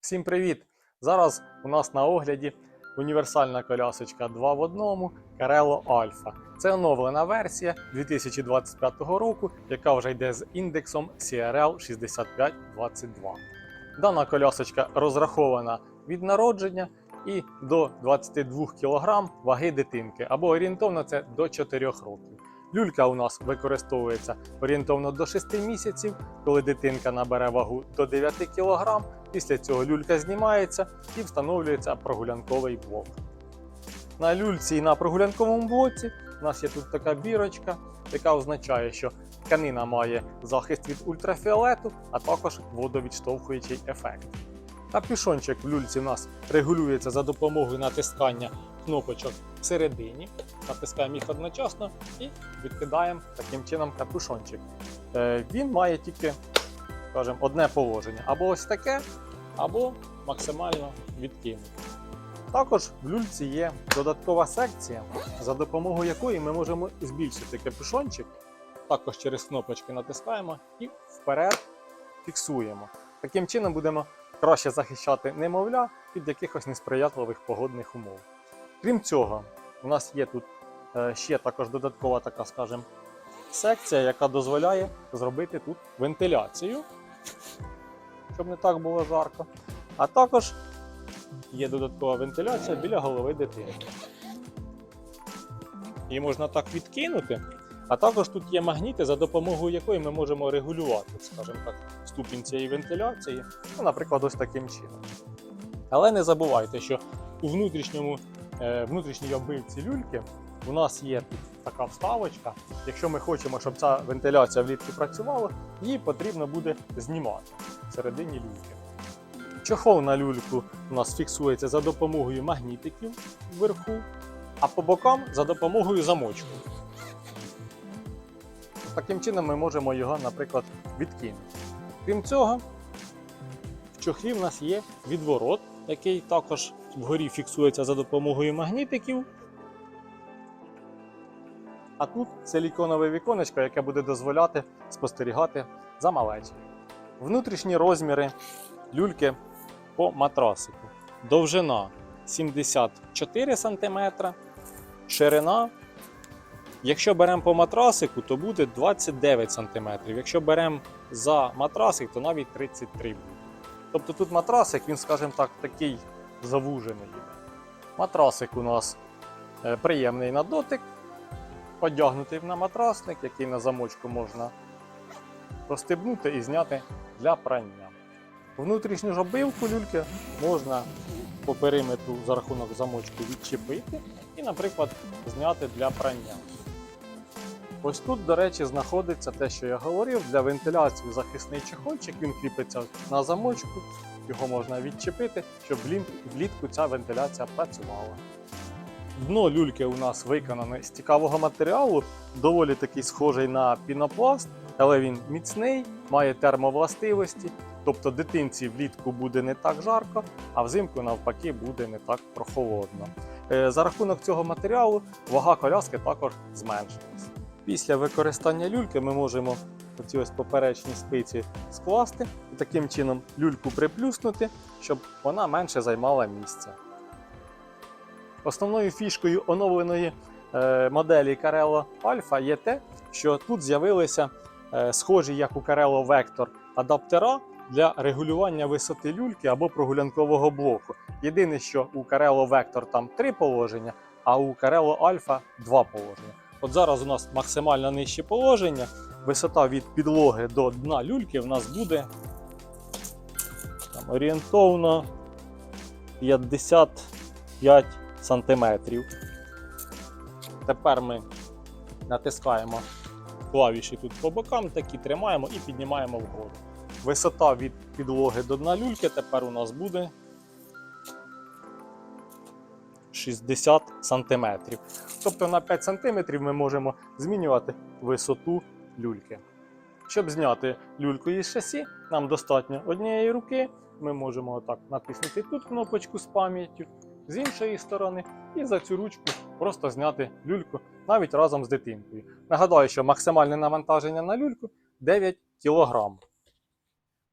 Всім привіт! Зараз у нас на огляді універсальна колясочка 2 в 1 Carello Alpha. Це оновлена версія 2025 року, яка вже йде з індексом CRL 6522. Дана колясочка розрахована від народження і до 22 кг ваги дитинки, або орієнтовно це до 4 років. Люлька у нас використовується орієнтовно до 6 місяців, коли дитинка набере вагу до 9 кг. Після цього люлька знімається і встановлюється прогулянковий блок. На люльці і на прогулянковому блоці у нас є тут така бірочка, яка означає, що тканина має захист від ультрафіолету, а також водовідштовхуючий ефект. Капюшончик в люльці у нас регулюється за допомогою натискання кнопочок всередині. Натискаємо їх одночасно і відкидаємо таким чином капюшончик. Е, Він має тільки скажімо, одне положення. Або ось таке, або максимально відкинути. Також в люльці є додаткова секція, за допомогою якої ми можемо збільшити капюшончик. Також через кнопочки натискаємо і вперед фіксуємо. Таким чином будемо краще захищати немовля від якихось несприятливих погодних умов. Крім цього, у нас є тут е, ще також додаткова така, скажімо, секція, яка дозволяє зробити тут вентиляцію, щоб не так було жарко. А також є додаткова вентиляція біля голови дитини. Її можна так відкинути. А також тут є магніти, за допомогою якої ми можемо регулювати, скажімо так, ступінь цієї вентиляції, ну, наприклад, ось таким чином. Але не забувайте, що у внутрішньому, внутрішній обивці люльки у нас є така вставочка. Якщо ми хочемо, щоб ця вентиляція влітку працювала, її потрібно буде знімати всередині люльки. Чохол на люльку у нас фіксується за допомогою магнітиків вверху, а по бокам за допомогою замочку. Таким чином ми можемо його, наприклад, відкинути. Крім цього, в чохлі в нас є відворот, який також вгорі фіксується за допомогою магнітиків. А тут силіконове віконечко, яке буде дозволяти спостерігати за малечею. Внутрішні розміри люльки по матрасику. Довжина 74 см, ширина. Якщо беремо по матрасику, то буде 29 см. Якщо беремо за матрасик, то навіть 33 буде. Тобто тут матрасик, він, скажімо так, такий завужений. Матрасик у нас е, приємний на дотик, одягнутий на матрасник, який на замочку можна розстебнути і зняти для прання. Внутрішню ж обивку люльки можна по периметру за рахунок замочку відчепити і, наприклад, зняти для прання. Ось тут, до речі, знаходиться те, що я говорив, для вентиляції захисний чехольчик, він кріпиться на замочку, його можна відчепити, щоб влітку ця вентиляція працювала. Дно люльки у нас виконане з цікавого матеріалу, доволі такий схожий на пінопласт, але він міцний, має термовластивості, тобто дитинці влітку буде не так жарко, а взимку навпаки буде не так прохолодно. Е, За рахунок цього матеріалу вага коляски також зменшилась. Після використання люльки ми можемо оці ось поперечні спиці скласти і таким чином люльку приплюснути, щоб вона менше займала місця. Основною фішкою оновленої е, моделі Carello Alpha є те, що тут з'явилися е, схожі, як у Carello Vector, адаптера для регулювання висоти люльки або прогулянкового блоку. Єдине, що у Carello Vector там три положення, а у Carello Alpha два положення. От зараз у нас максимально нижче положення. Висота від підлоги до дна люльки в нас буде там, орієнтовно 55 сантиметрів. Тепер ми натискаємо клавіші тут по бокам, такі тримаємо і піднімаємо вгору. Висота від підлоги до дна люльки тепер у нас буде 60 сантиметрів. Тобто на 5 сантиметрів ми можемо змінювати висоту люльки. Щоб зняти люльку із шасі, нам достатньо однієї руки. Ми можемо отак натиснути тут кнопочку з пам'яттю, з іншої сторони, і за цю ручку просто зняти люльку навіть разом з дитинкою. Нагадаю, що максимальне навантаження на люльку 9 кг.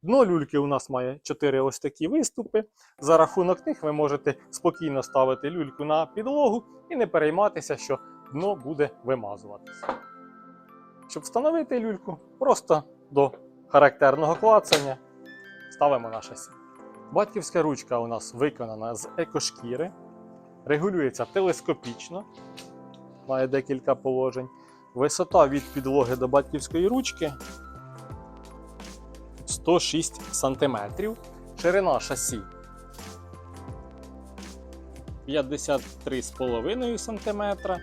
Дно люльки у нас має 4 ось такі виступи. За рахунок них ви можете спокійно ставити люльку на підлогу і не перейматися, що дно буде вимазуватися. Щоб встановити люльку, просто до характерного клацання ставимо на шасі. Батьківська ручка у нас виконана з екошкіри, регулюється телескопічно, має декілька положень. Висота від підлоги до батьківської ручки 106 см. Ширина шасі 53,5 см. Е,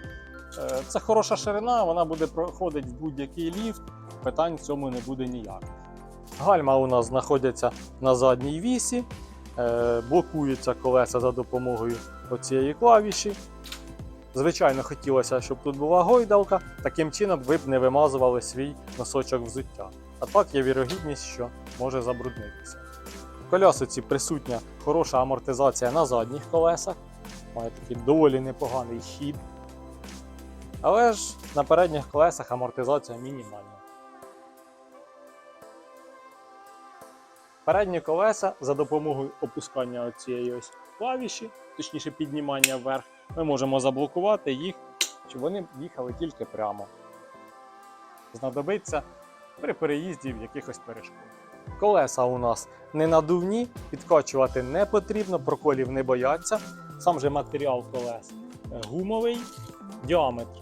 Це хороша ширина, вона буде проходити в будь-який ліфт, питань в цьому не буде ніяких. Гальма у нас знаходяться на задній вісі, е, блокуються колеса за допомогою оцієї клавіші. Звичайно, хотілося, щоб тут була гойдалка, таким чином ви б не вимазували свій носочок взуття. А так є вірогідність, що може забруднитися. В колясиці присутня хороша амортизація на задніх колесах, має такий доволі непоганий хід. Але ж на передніх колесах амортизація мінімальна. Передні колеса за допомогою опускання цієї ось клавіші, точніше піднімання вверх, ми можемо заблокувати їх, щоб вони їхали тільки прямо. Знадобиться при переїзді в якихось перешкод. Колеса у нас не надувні, підкачувати не потрібно, проколів не бояться. Сам же матеріал колес е, гумовий, діаметр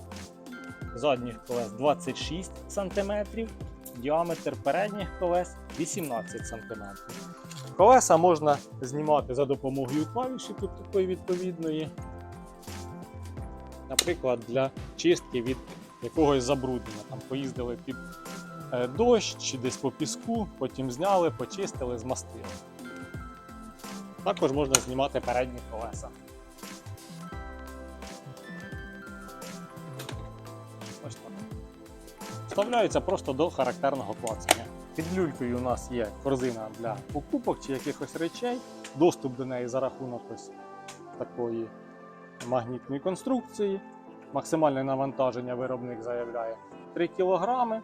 задніх колес 26 см, діаметр передніх колес 18 см. Колеса можна знімати за допомогою клавіші тут такої відповідної. Наприклад, для чистки від якогось забруднення. Там поїздили під дощ чи десь по піску, потім зняли, почистили, змастили. Також можна знімати передні колеса. Ось так. Вставляються просто до характерного клацання. Під люлькою у нас є корзина для покупок чи якихось речей. Доступ до неї за рахунок ось такої магнітної конструкції. Максимальне навантаження виробник заявляє 3 кг.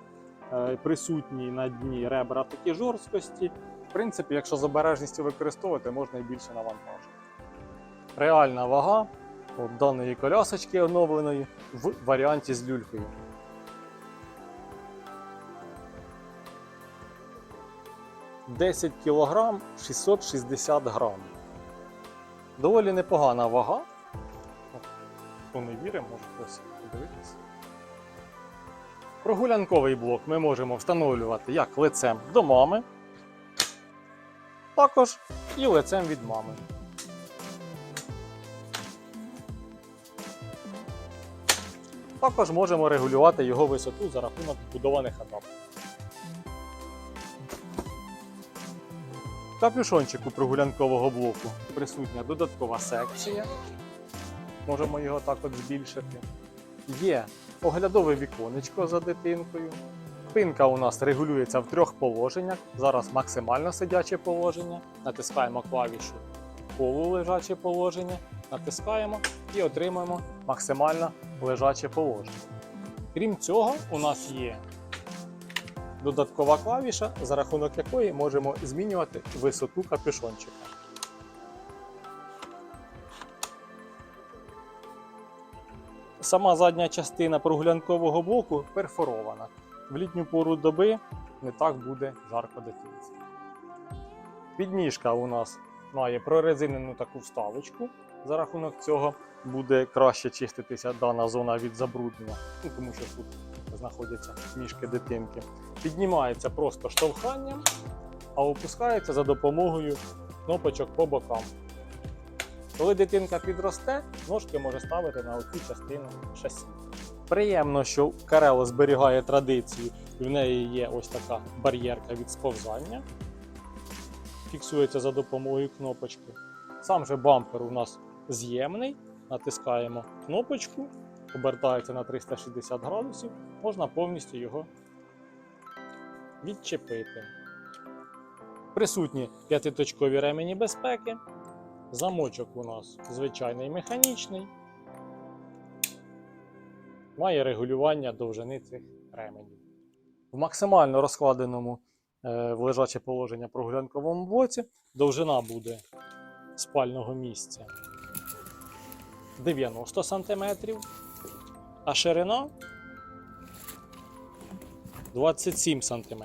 Присутні на дні ребра такі жорсткості. В принципі, якщо з обережністю використовувати, можна і більше навантажити. Реальна вага от даної колясочки оновленої в варіанті з люлькою. Десять кг 660 грам. Доволі непогана вага. Хто не вірить, може хтось подивитися. Прогулянковий блок ми можемо встановлювати як лицем до мами, також і лицем від мами. Також можемо регулювати його висоту за рахунок вбудованих адаптерів. В капюшончику прогулянкового блоку присутня додаткова секція. Можемо його так от збільшити. Є оглядове віконечко за дитинкою. Пинка у нас регулюється в трьох положеннях. Зараз максимально сидяче положення. Натискаємо клавішу полулежаче положення, натискаємо і отримуємо максимально лежаче положення. Крім цього, у нас є додаткова клавіша, за рахунок якої можемо змінювати висоту капюшончика. Сама задня частина прогулянкового блоку перфорована. В літню пору доби не так буде жарко дитинці. Підніжка у нас має прорезинену таку вставочку. За рахунок цього буде краще чиститися дана зона від забруднення, ну, тому що тут знаходяться ніжки дитинки. Піднімається просто штовханням, а опускається за допомогою кнопочок по бокам. Коли дитинка підросте, ножки може ставити на оцю частину шасі. Приємно, що Карело зберігає традицію, і в неї є ось така бар'єрка від сповзання. Фіксується за допомогою кнопочки. Сам же бампер у нас з'ємний. Натискаємо кнопочку, обертається на 360 градусів, можна повністю його відчепити. Присутні п'ятиточкові ремені безпеки. Замочок у нас звичайний механічний. Має регулювання довжини цих ременів. В максимально розкладеному е, в лежаче положення прогулянковому блоці. Довжина буде спального місця 90 см, а ширина 27 см.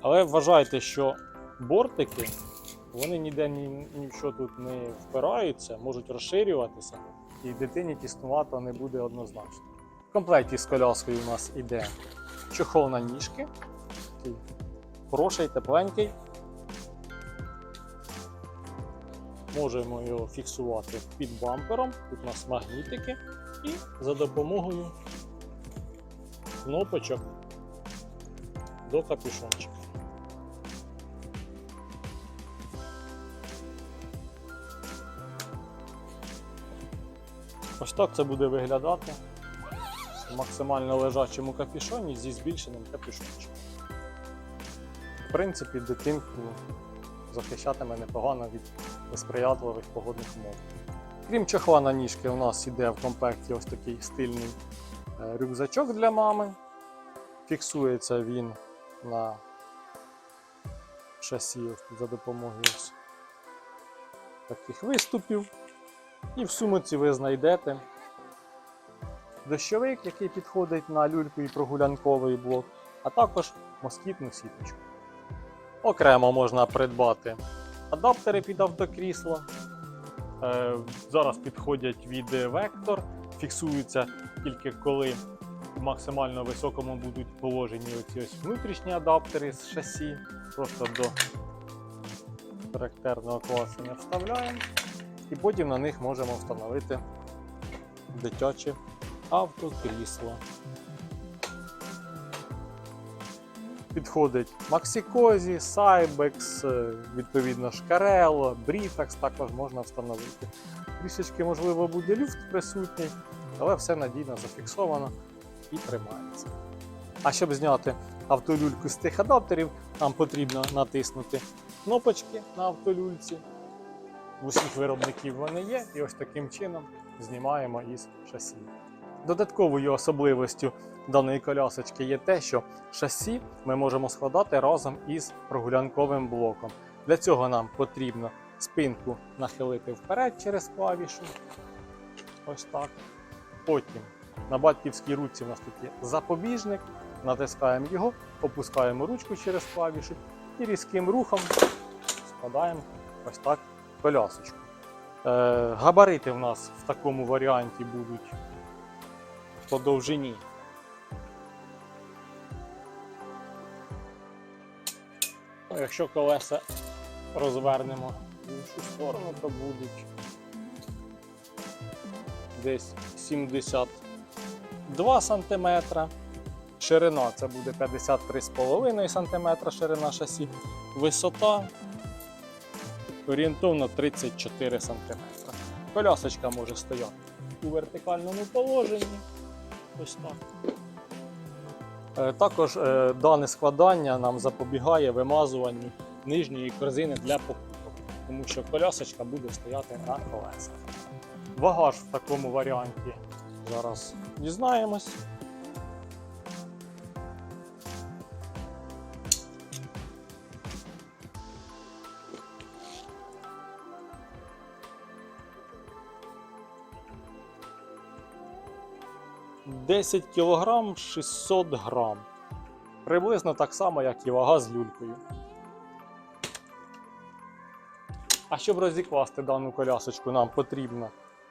Але вважайте, що бортики вони ніде ні, ні в що тут не впираються, можуть розширюватися, і дитині тіснувато не буде однозначно. В комплекті з коляскою у нас іде чохол на ніжки, такий хороший, тепленький. Можемо його фіксувати під бампером. Тут у нас магнітики, і за допомогою кнопочок до капюшончика. Ось так це буде виглядати в максимально лежачому капюшоні зі збільшеним капюшончиком. В принципі, дитинку захищатиме непогано від несприятливих погодних умов. Крім чохла на ніжки, у нас йде в комплекті ось такий стильний е, рюкзачок для мами. Фіксується він на шасі за допомогою таких виступів. І в сумоці ви знайдете дощовик, який підходить на люльку і прогулянковий блок, а також москітну сіточку. Окремо можна придбати адаптери під автокрісло. Е, Зараз підходять від Vector, фіксуються тільки коли в максимально високому будуть положені оці ось внутрішні адаптери з шасі. Просто до характерного класення вставляємо. І потім на них можемо встановити дитяче автокрісло. Підходить Maxikozi, Cybex, е, відповідно Шкарело, Britax також можна встановити. Трішечки, можливо, буде люфт присутній, але все надійно зафіксовано і тримається. А щоб зняти автолюльку з тих адаптерів, нам потрібно натиснути кнопочки на автолюльці. В усіх виробників вони є, і ось таким чином знімаємо із шасі. Додатковою особливістю даної колясочки є те, що шасі ми можемо складати разом із прогулянковим блоком. Для цього нам потрібно спинку нахилити вперед через клавішу. Ось так. Потім на батьківській руці у нас тут є запобіжник, натискаємо його, опускаємо ручку через клавішу і різким рухом складаємо ось так колясочку. Е, габарити в нас в такому варіанті будуть по довжині. Ну, Якщо колеса розвернемо в іншу сторону, то будуть десь 72 см. Ширина це буде 53,5 см ширина шасі. Висота орієнтовно 34 см. Колясочка може стояти у вертикальному положенні. Ось так. Е, Також е, дане складання нам запобігає вимазуванню нижньої корзини для покупок, тому що колясочка буде стояти на колесах. Багаж в такому варіанті зараз дізнаємось. Десять кг 600 грам. Приблизно так само, як і вага з люлькою. А щоб розікласти дану колясочку, нам потрібно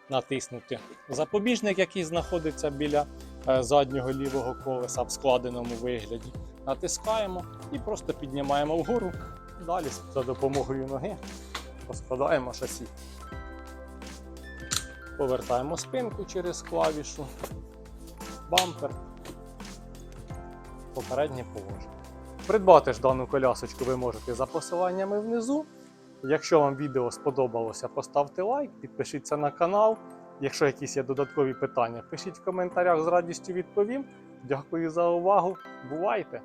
натиснути запобіжник, який знаходиться біля е, заднього лівого колеса в складеному вигляді. Натискаємо і просто піднімаємо вгору. Далі за допомогою ноги розкладаємо шасі. Повертаємо спинку через клавішу, бампер, попереднє положення. Придбати ж дану колясочку ви можете за посиланнями внизу. Якщо вам відео сподобалося, поставте лайк, підпишіться на канал. Якщо якісь є додаткові питання, пишіть в коментарях з радістю відповім. Дякую за увагу. Бувайте!